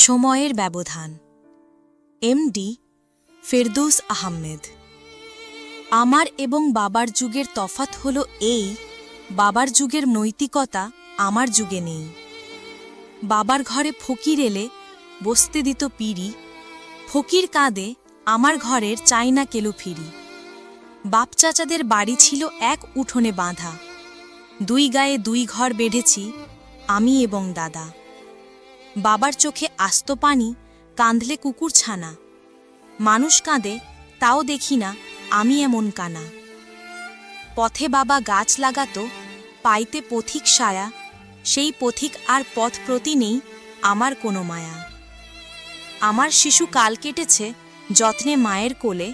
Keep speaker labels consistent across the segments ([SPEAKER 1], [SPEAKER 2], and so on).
[SPEAKER 1] সময়ের ব্যবধান। এমডি ফেরদৌস আহমেদ। আমার এবং বাবার যুগের তফাত হল এই, বাবার যুগের নৈতিকতা আমার যুগে নেই। বাবার ঘরে ফকির এলে বসতে দিত পিড়ি, ফকির কাঁদে আমার ঘরের চাইনা কেলো ফিরি। বাপ চাচাদের বাড়ি ছিল এক উঠোনে বাঁধা। দুই গায়ে দুই ঘর বেঁধেছি আমি এবং দাদা। বাবার চোখে আস্ত পানি, কাঁদলে কুকুর ছানা। মানুষ কাঁদে, তাও দেখি না, আমি এমন কানা। পথে বাবা গাছ লাগাতো, পাইতে পথিক সায়া, সেই পথিক আর পথ প্রতি নেই আমার কোনো মায়া। আমার শিশু কাল কেটেছে, যত্নে মায়ের কোলে।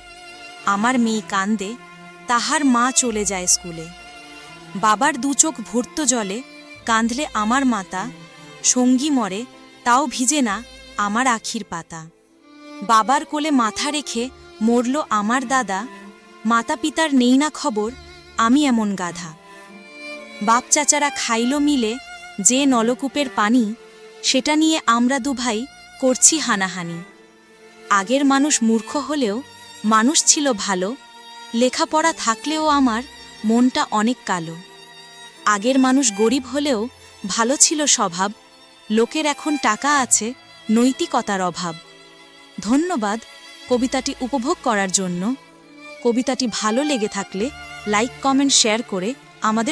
[SPEAKER 1] আমার মেয়ে কান্দে, তাহার মা চলে যায় স্কুলে। বাবার দু চোখ ভর্ত জলে, কাঁদলে আমার মাতা, সঙ্গী মরে তাও ভিজে না, আমার আখির পাতা। বাবার কোলে মাথা রেখে মরল আমার দাদা মাতা পিতার নেই না খবর, আমি এমন গাধা। বাপ চাচারা খাইল মিলে যে নলকূপের পানি, সেটা নিয়ে আমরা দুভাই করছি হানাহানি। আগের মানুষ মূর্খ হলেও মানুষ ছিল ভালো, লেখাপড়া থাকলেও আমার মনটা অনেক কালো। আগের মানুষ গরিব হলেও ভালো ছিল স্বভাব লোকের এখন টাকা আছে, নৈতিকতার অভাব। ধন্যবাদ কবিতাটি উপভোগ করার জন্য। কবিতাটি ভালো লেগে থাকলে লাইক, কমেন্ট, শেয়ার করে আমাদের